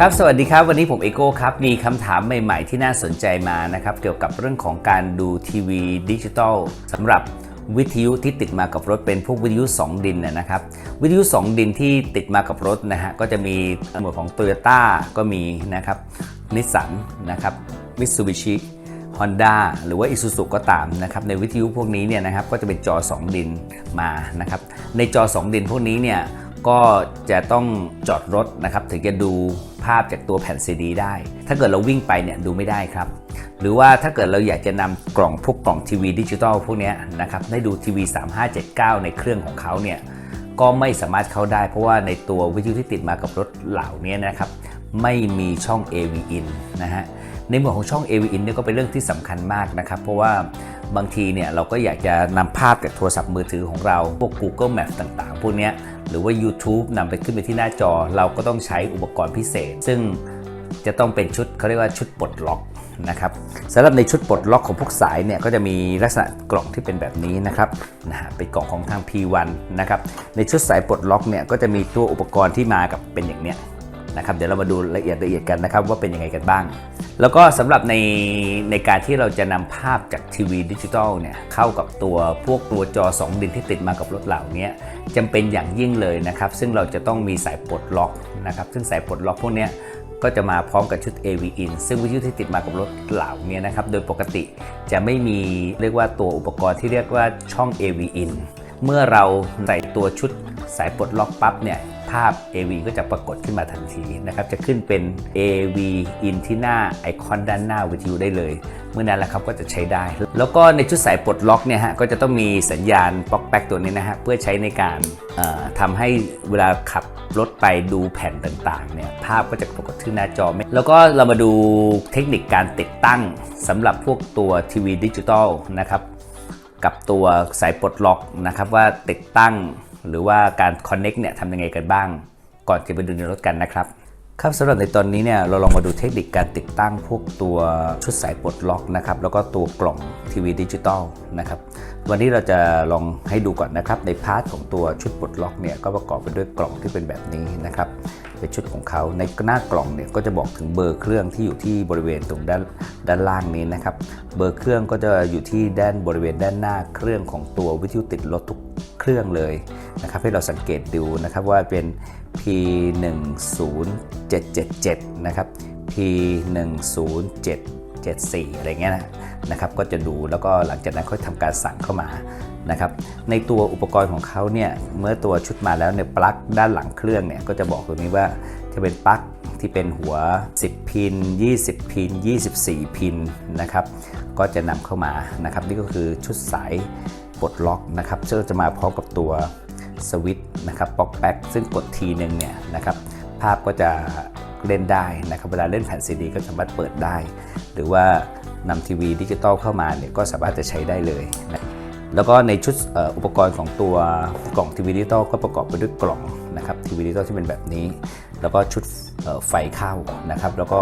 ครับ สวัสดีครับ วันนี้ผมเอโก้ครับ มีคำถามใหม่ ๆ ที่น่าสนใจมานะครับ เกี่ยวกับเรื่องของการดูทีวีดิจิตอลสำหรับวิทยุที่ติดมากับรถเป็นพวกวิทยุ 2 ดินนะครับ วิทยุ 2 ดินที่ติดมากับรถนะฮะ ก็จะมีหมวดของ t o y ยต้ก็มีนะครับนิสสันนะครับมิตซูบิชิ Honda หรือว่า Isuzu ก็ตามนะครับในวิทยุพวกนี้เนี่ยนะครับก็จะเป็นจอ 2 ดินมานะครับในจอ 2 ดินพวกนี้เนี่ย ก็จะต้องจอดรถนะครับถึงจะดูภาพจากตัวแผ่นซีดีได้ ถ้าเกิดเราวิ่งไปเนี่ยดูไม่ได้ครับ หรือว่าถ้าเกิดเราอยากจะนำกล่องพวกกล่องทีวีดิจิตอลพวกนี้นะครับได้ดูทีวี 3579 ในเครื่องของเขาเนี่ยก็ไม่สามารถเข้าได้ เพราะว่าในตัววิทยุที่ติดมากับรถเหล่านี้นะครับไม่มีช่อง AV in นะฮะในหมวดของช่อง AV in เนี่ยก็เป็นเรื่องที่สำคัญมากนะครับ เพราะว่าบางทีเนี่ยเราก็อยากจะนำภาพจากโทรศัพท์มือถือของเรา พวก Google Maps ต่างๆ พวกนี้ หรือว่า YouTube นำไปขึ้นไปที่หน้าจอ เราก็ต้องใช้อุปกรณ์พิเศษ ซึ่งจะต้องเป็นชุดเขาเรียกว่าชุดปลดล็อกนะครับสำหรับในชุดปลดล็อกของพวกสายเนี่ยก็จะมีลักษณะกล่องที่เป็นแบบนี้นะครับนะฮะเป็นกล่องของทาง P1 นะครับในชุดสายปลดล็อกเนี่ยก็จะมีตัวอุปกรณ์ที่มากับเป็นอย่างเนี้ย นะครับเดี๋ยวเรามาดูละเอียดละเอียดกันนะครับว่าเป็นยังไงกันบ้าง แล้วก็สำหรับในในการที่เราจะนำภาพจากทีวีดิจิตอลเนี่ยเข้ากับตัวพวกตัวจอ 2 ดินที่ติดมากับรถเหล่านี้จำเป็นอย่างยิ่งเลยนะครับ ซึ่งเราจะต้องมีสายปลดล็อกนะครับ ซึ่งสายปลดล็อกพวกนี้ก็จะมาพร้อมกับชุด AV in ซึ่งวิทยุที่ติดมากับรถเหล่านี้นะครับ โดยปกติจะไม่มีเรียกว่าตัวอุปกรณ์ที่เรียกว่าช่อง AV in เมื่อเราใส่ตัวชุดสายปลดล็อกปั๊บเนี่ยาพ AV ก็จะปรากฏขึ้นมาทันทีนะครับจะขึ้นเป็น AV in ที่หน้าไอคอนด้านหน้าวิทยุได้เลย เมื่อนั้นแหละครับก็จะใช้ได้ แล้วก็ในชุดสายปลดล็อกเนี่ยฮะก็จะต้องมีสัญญาณป๊อกแป๊กตัวนี้นะฮะเพื่อใช้ในการเอ่อทำให้เวลาขับรถไปดูแผ่นต่างๆเนี่ยภาพก็จะปรากฏขึ้นหน้าจอ แล้วก็เรามาดูเทคนิคการติดตั้งสำหรับพวกตัวทีวีดิจิตอลนะครับกับตัวสายปลดล็อกนะครับว่าติดตั้ง หรือว่าการ Connect เนี่ยทำยังไงกันบ้าง ก่อนจะไปดูในรถกันนะครับครับสำหรับในตอนนี้เนี่ยเราลองมาดูเทคนิคการติดตั้งพวกตัวชุดสายปลดล็อกนะครับแล้วก็ตัวกล่องทีวีดิจิตอลนะครับวันนี้เราจะลองให้ดูก่อนนะครับในพาร์ทของตัวชุดปลดล็อกเนี่ยก็ประกอบไปด้วยกล่องที่เป็นแบบนี้นะครับเป็นชุดของเขาในหน้ากล่องเนี่ยก็จะบอกถึงเบอร์เครื่องที่อยู่ที่บริเวณตรงด้านด้านล่างนี้นะครับเบอร์เครื่องก็จะอยู่ที่ด้านบริเวณด้านหน้าเครื่องของตัววิทยุติดรถทุกเครื่องเลย นะครับให้เราสังเกตดูนะครับว่าเป็น P10777 นะครับ P10774 อะไรเงี้ยนะนะครับก็จะดูแล้วก็หลังจากนั้นค่อยทำการสั่งเข้ามานะครับในตัวอุปกรณ์ของเขาเนี่ยเมื่อตัวชุดมาแล้วเนี่ยปลั๊กด้านหลังเครื่องเนี่ยก็จะบอกตรงนี้ว่าจะเป็นปลั๊กที่เป็นหัว 10 พิน 20 พิน 24 พินนะครับก็จะนำเข้ามานะครับนี่ก็คือชุดสายปลดล็อกนะครับซึ่งจะมาพร้อมกับตัว สวิตช์นะครับป๊อกแป๊กซึ่งกดทีหนึ่งเนี่ยนะครับภาพก็จะเล่นได้นะครับเวลาเล่นแผ่นซีดีก็สามารถเปิดได้ หรือว่านำทีวีดิจิตอลเข้ามาเนี่ยก็สามารถจะใช้ได้เลยนะแล้วก็ในชุดอ,อุปกรณ์ของตัวกล่องทีวีดิจิตอลก็ประกอบไปด้วยกล่องนะครับทีวีดิจิตอลที่เป็นแบบนี้ แล้วก็ชุดไฟเข้านะครับ แล้วก็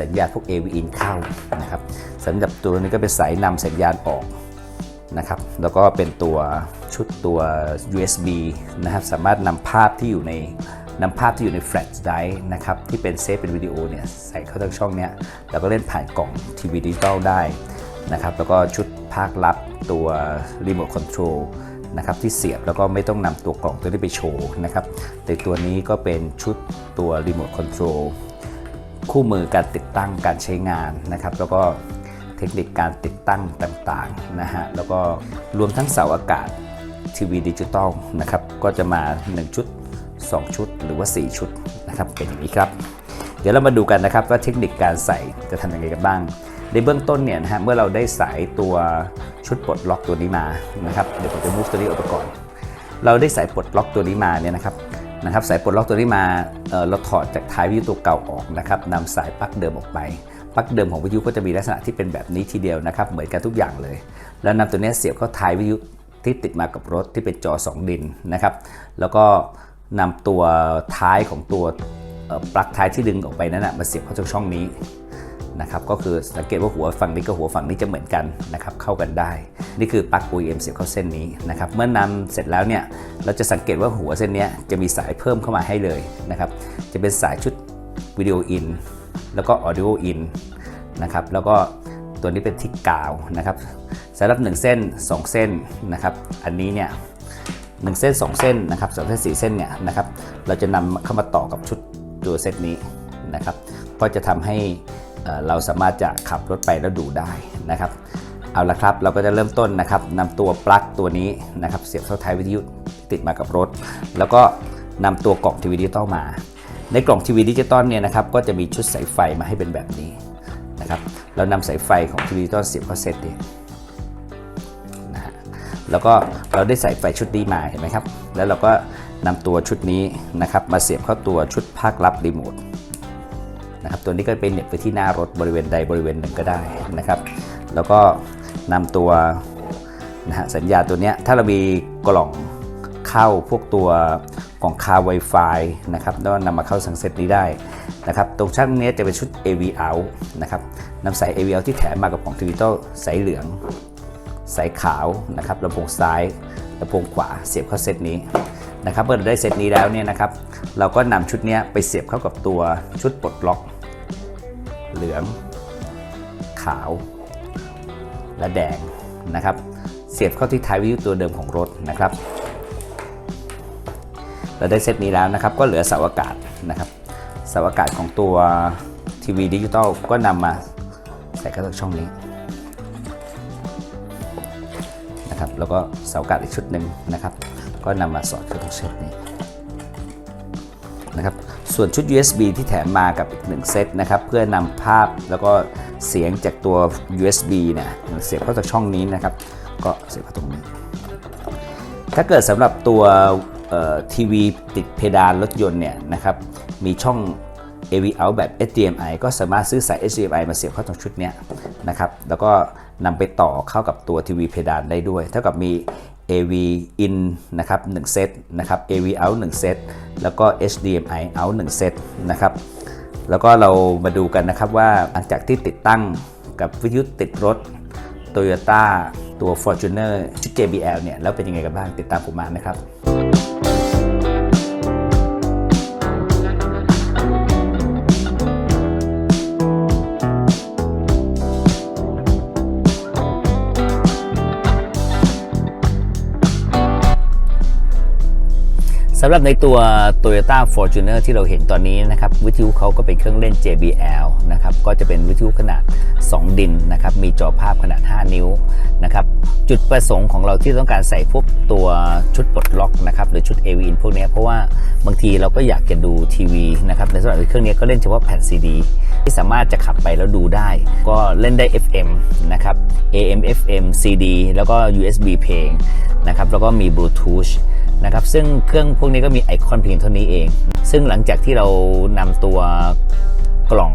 สัญญาณพวก AV in เข้านะครับสำหรับตัวนี้ก็เป็นสายนำสัญญาณออกนะครับ แล้วก็เป็นตัว ชุดตัว USB นะครับ สามารถนำภาพที่อยู่ในนำภาพที่อยู่ในแฟลชไดรฟ์นะครับที่เป็นเซฟเป็นวิดีโอเนี่ยใส่เข้าทางช่องเนี้ยแล้วก็เล่นผ่านกล่องทีวีดิจิตอลได้นะครับแล้วก็ชุดภาครับตัวรีโมทคอนโทรลนะครับที่เสียบแล้วก็ไม่ต้องนำตัวกล่องตัวนี้ไปโชว์นะครับแต่ตัวนี้ก็เป็นชุดตัวรีโมทคอนโทรลคู่มือการติดตั้งการใช้งานนะครับแล้วก็เทคนิคการติดตั้งต่างๆนะฮะแล้วก็รวมทั้งเสาอากาศ ทีวีดิจิตอลนะครับก็จะมา 1 ชุด 2 ชุดหรือว่า 4 ชุดนะครับเป็นอย่างนี้ครับ เดี๋ยวเรามาดูกันนะครับว่าเทคนิคการใส่จะทำยังไงกันบ้าง ในเบื้องต้นเนี่ยนะฮะเมื่อเราได้สายตัวชุดปลดล็อกตัวนี้มานะครับเดี๋ยวผมจะมุฟตัวนี้ออกไปก่อนเราได้สายปลดล็อกตัวนี้มาเนี่ยนะครับนะครับสายปลดล็อกตัวนี้มาเเราถอดจากท้ายวิทยุตัวเก่าออกนะครับนำสายปลั๊กเดิมออกไปปลั๊กเดิมของวิทยุก็จะมีลักษณะที่เป็นแบบนี้ทีเดียวนะครับเหมือนกันทุกอย่างเลย แล้วนำตัวนี้เสียบเข้าท้ายวิทยุ ที่ติดมากับรถที่เป็นจอ 2 ดินนะครับ แล้วก็นำตัวท้ายของตัวปลั๊กท้ายที่ดึงออกไปนั้นนะมาเสียบเข้าตรงช่องนี้นะครับก็คือสังเกตว่าหัวฝั่งนี้กับหัวฝั่งนี้จะเหมือนกันนะครับเข้ากันได้ นี่คือปลั๊ก OEM เสียบเข้าเส้นนี้นะครับเมื่อนำเสร็จแล้วเนี่ยเราจะสังเกตว่าหัวเส้นนี้จะมีสายเพิ่มเข้ามาให้เลยนะครับจะเป็นสายชุดวิดีโออินแล้วก็ออดิโออินนะครับแล้วก็ตัวนี้เป็นที่กาวนะครับ สำหรับ 1 เส้น 2 เส้นนะครับอันนี้เนี่ยหเส้น 2 เส้นนะครับสองเส้น4เส้นเนี่ยนะครับเราจะนำเข้ามาต่อกับชุดตัวเซตนี้นะครับก็จะทำให้เราสามารถจะขับรถไปแล้วดูได้นะครับเอาละครับเราก็จะเริ่มต้นนะครับนำตัวปลั๊กตัวนี้นะครับเสียบเข้าท้ายวิทยุติดมากับรถ แล้วก็นำตัวกล่องทีวีดิจิตอลมา ในกล่องทีวีดิจิตอลเนี่ยนะครับก็จะมีชุดสายไฟมาให้เป็นแบบนี้นะครับเรานำสายไฟของทีวีดิจิตอลเสียบเข้าเซตนี้นะฮะ แล้วก็เราได้ใส่ไฟชุดนี้มาเห็นไหมครับ แล้วเราก็นำตัวชุดนี้นะครับมาเสียบเข้าตัวชุดภาครับรีโมทนะครับตัวนี้ก็เป็นเน็บไปที่หน้ารถบริเวณใดบริเวณหนึ่งก็ได้นะครับ แล้วก็นำตัวนะฮะสัญญาตัวนี้ถ้าเรามีกล่องเข้าพวกตัวกล่องคา Wi-Fi นะครับแล้วนำมาเข้าสังเซตนี้ได้นะครับตรงช่างนี้จะเป็นชุด AV out นะครับนำสาย AV out ที่แถมมากับของทีวีโต้สายเหลือง สายขาวนะครับลำโพงซ้ายลำโพงขวาเสียบเข้าเซตนี้นะครับเมื่อเราได้เซตนี้แล้วเนี่ยนะครับ เราก็นำชุดนี้ไปเสียบเข้ากับตัวชุดปลดล็อก เหลือง ขาว และแดงนะครับ เสียบเข้าที่ท้ายวิทยุตัวเดิมของรถนะครับ เราได้เซตนี้แล้วนะครับ ก็เหลือเสาอากาศนะครับเสาอากาศของตัวทีวีดิจิตอลก็นำมาใส่เข้าตรงช่องนี้ แล้วก็เสาอากาศอีกชุดหนึ่งนะครับ ก็นำมาสอดเข้าตรงเซตนี้นะครับส่วนชุด USB ที่แถมมากับอีกหนึ่งเซตนะครับเพื่อนำภาพแล้วก็เสียงจากตัว USB เนี่ยเสียบเข้าจากช่องนี้นะครับ ก็เสียบเข้าตรงนี้ ถ้าเกิดสำหรับตัวทีวีติดเพดานรถยนต์เนี่ยนะครับมีช่อง AV out แบบ HDMI ก็สามารถซื้อสาย HDMI มาเสียบเข้าตรงชุดนี้นะครับแล้วก็ นำไปต่อเข้ากับตัวทีวีเพดานได้ด้วย เท่ากับมี AV in นะครับ1เซตนะครับ AV out 1เซตแล้วก็ HDMI out 1เซตนะครับ แล้วก็เรามาดูกันนะครับว่าหลังจากที่ติดตั้งกับวิทยุติดรถ Toyota ตัว Fortuner ชุด JBL เนี่ย แล้วเป็นยังไงกันบ้างติดตามผมมานะครับ สำหรับในตัว Toyota Fortuner ที่เราเห็นตอนนี้นะครับวิทยุเขาก็เป็นเครื่องเล่น JBL นะครับก็จะเป็นวิทยุขนาด 2 ดินนะครับมีจอภาพขนาด 5 นิ้วนะครับจุดประสงค์ของเราที่ต้องการใส่พวกตัวชุดปลดล็อกนะครับหรือชุด AV in พวกนี้เพราะว่าบางทีเราก็อยากจะดูทีวีนะครับในสำหรับเครื่องนี้ก็เล่นเฉพาะแผ่น CD ที่สามารถจะขับไปแล้วดูได้ ก็เล่นได้ FM นะครับ AM FM CD แล้วก็ USB เพลงนะครับแล้วก็มี Bluetooth นะครับซึ่งเครื่องพวกนี้ก็มีไอคอนเพียงเท่านี้เอง ซึ่งหลังจากที่เรานำตัวกล่อง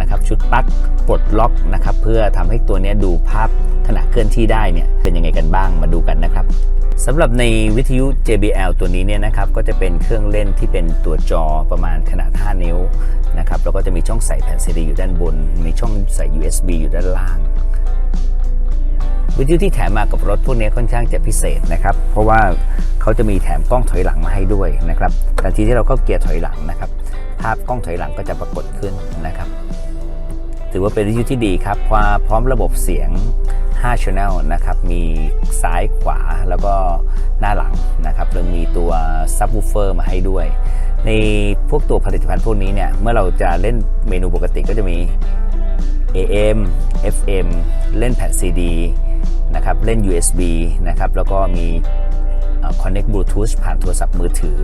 นะครับชุดปลั๊กปลดล็อกนะครับเพื่อทำให้ตัวนี้ดูภาพขณะเคลื่อนที่ได้เนี่ยเป็นยังไงกันบ้างมาดูกันนะครับสำหรับในวิทยุ JBL ตัวนี้เนี่ยนะครับก็จะเป็นเครื่องเล่นที่เป็นตัวจอประมาณขนาด 5 นิ้วนะครับแล้วก็จะมีช่องใส่แผ่นซีดีอยู่ด้านบน มีช่องใส่ USB อยู่ด้านล่าง วิทยุที่แถมมากับรถพวกนี้ค่อนข้างจะพิเศษนะครับ เพราะว่าเขาจะมีแถมกล้องถอยหลังมาให้ด้วยนะครับทันทีที่เราเข้าเกียร์ถอยหลังนะครับ ภาพกล้องถอยหลังก็จะปรากฏขึ้นนะครับ ถือว่าเป็นวิทยุที่ดีครับเพราะพร้อมระบบเสียง 5 Channel นะครับ มีซ้ายขวาแล้วก็หน้าหลังนะครับแล้วมีตัว Subwoofer มาให้ด้วย ในพวกตัวผลิตภัณฑ์พวกนี้เนี่ย เมื่อเราจะเล่นเมนูปกติก็จะมี AM FM เล่นแผ่น CD นะครับเล่น USB นะครับแล้วก็มีเอ่อ Connect Bluetooth ผ่านโทรศัพท์มือถือ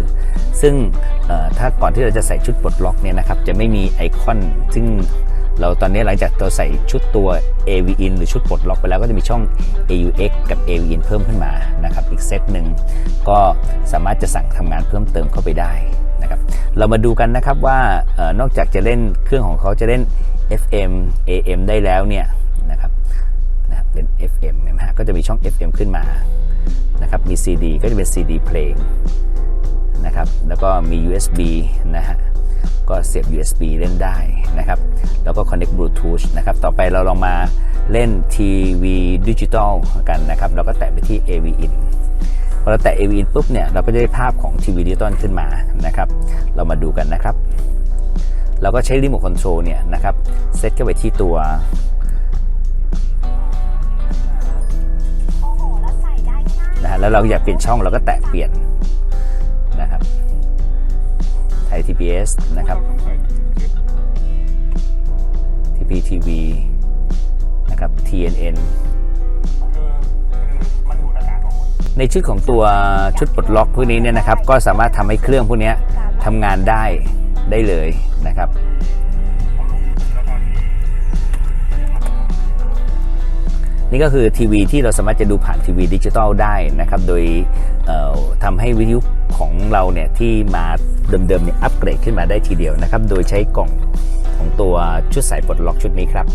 ซึ่งถ้าก่อนที่เราจะใส่ชุดปลดล็อกเนี่ยนะครับจะไม่มีไอคอน ซึ่งเราตอนนี้หลังจากเราใส่ชุดตัว AV in หรือชุดปลดล็อกไปแล้วก็จะมีช่อง AUX กับ AV in เพิ่มขึ้นมานะครับอีกเซตหนึ่งก็สามารถจะสั่งทำงานเพิ่มเติมเข้าไปได้นะครับเรามาดูกันนะครับว่าออนอกจากจะเล่นเครื่องของเขาจะเล่น FM AM ได้แล้วเนี่ยนะครับนะครับ เป็น FM เห็นไหมฮะก็จะมีช่อง FM ขึ้นมานะครับมี CD ก็จะเป็น CD เพลงนะครับแล้วก็มี USB นะฮะก็เสียบ USB เล่นได้นะครับ แล้วก็ Connect Bluetooth นะครับ ต่อไปเราลองมาเล่นทีวีดิจิตอลกันนะครับ แล้วก็แตะไปที่ AV in พอเราแตะ AV in ปุ๊บเนี่ย เราก็จะได้ภาพของทีวีดิจิตอลขึ้นมานะครับ เรามาดูกันนะครับ เราก็ใช้รีโมทคอนโทรลเนี่ยนะครับ เซตเข้าไปที่ตัว นะฮะแล้วเราอยากเปลี่ยนช่องเราก็แตะเปลี่ยนนะครับไทย TBS นะครับ TPTV นะครับ TNN ในชุดของตัวชุดปลดล็อกพวกนี้เนี่ยนะครับ ก็สามารถทำให้เครื่องพวกนี้ทำงานได้ได้เลยนะครับ นี่ก็คือทีวีที่เราสามารถจะดูผ่านทีวีดิจิตอลได้นะครับ โดยเอ่อทำให้วิทยุของเราเนี่ยที่มาเดิมๆเนี่ยอัปเกรดขึ้นมาได้ทีเดียวนะครับ โดยใช้กล่องของตัวชุดสายปลดล็อกชุดนี้ครับ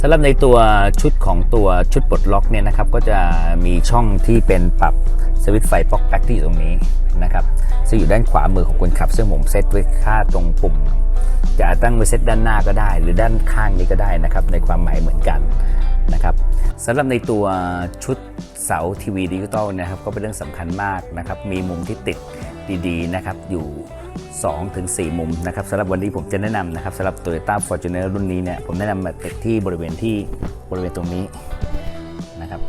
สำหรับในตัวชุดของตัวชุดปลดล็อกเนี่ยนะครับ ก็จะมีช่องที่เป็นปรับสวิตช์ไฟป๊อกแบ็กที่อยู่ตรงนี้นะครับซึ่งอยู่ด้านขวามือของคนขับ ซึ่งผมเซตไว้ค่าตรงปุ่ม จะตั้งไว้เซตด้านหน้าก็ได้ หรือด้านข้างนี้ก็ได้นะครับในความหมายเหมือนกัน นะครับสำหรับในตัวชุดเสาทีวีดิจิตอลนะครับก็เป็นเรื่องสำคัญมากนะครับมีมุมที่ติดดีๆนะครับอยู่2-4มุมนะครับสำหรับวันนี้ผมจะแนะนำนะครับสำหรับ Toyota Fortuner รุ่นนี้เนี่ยผมแนะนำมาติดที่บริเวณที่บริเวณตรงนี้นะครับ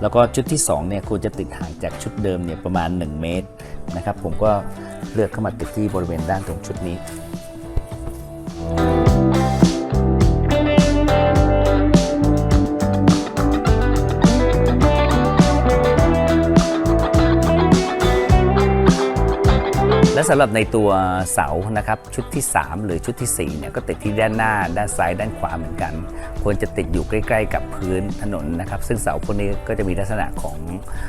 แล้วก็ชุดที่2เนี่ยควรจะติดห่างจากชุดเดิมเนี่ยประมาณ 1 เมตรนะครับผมก็เลือกเข้ามาติดที่บริเวณด้านตรงชุดนี้ สำหรับในตัวเสานะครับชุดที่ 3 หรือชุดที่4เนี่ยก็ติดที่ด้านหน้า ด้านซ้ายด้านขวาเหมือนกัน ควรจะติดอยู่ใกล้ ๆ กับพื้นถนนนะครับ ซึ่งเสาพวกนี้ก็จะมีลักษณะของ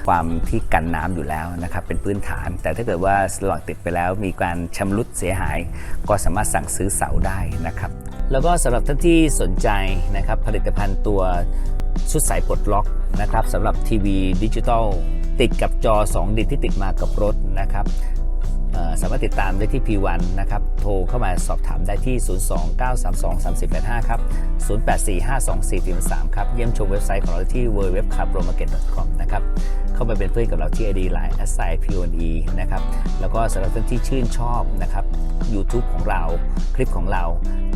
ความที่กันน้ำอยู่แล้วนะครับเป็นพื้นฐาน แต่ถ้าเกิดว่าระหว่างติดไปแล้วมีการชำรุดเสียหาย ก็สามารถสั่งซื้อเสาได้นะครับ แล้วก็สำหรับท่านที่สนใจนะครับผลิตภัณฑ์ตัวชุดสายปลดล็อกนะครับสำหรับทีวีดิจิตอลติดกับจอ 2 ดินที่ติดมากับรถนะครับ สามารถติดตามได้ที่ P1 นะครับ โทรเข้ามาสอบถามได้ที่ 029323085 ครับ 08452443ครับ เยี่ยมชมเว็บไซต์ของเราที่ www.carpromarket.com นะครับ เข้ามาเป็นเพื่อนกับเราที่ ID Line a s s i p o n e นะครับ แล้วก็สำหรับท่านที่ชื่นชอบนะครับ YouTube ของเรา คลิปของเรา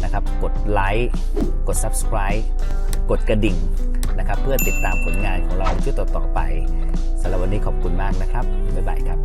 นะครับ กดไลค์ กด Subscribe กดกระดิ่งนะครับ เพื่อติดตามผลงานของเราชุดต่อๆไปสำหรับวันนี้ขอบคุณมากนะครับ บ๊ายบายครับ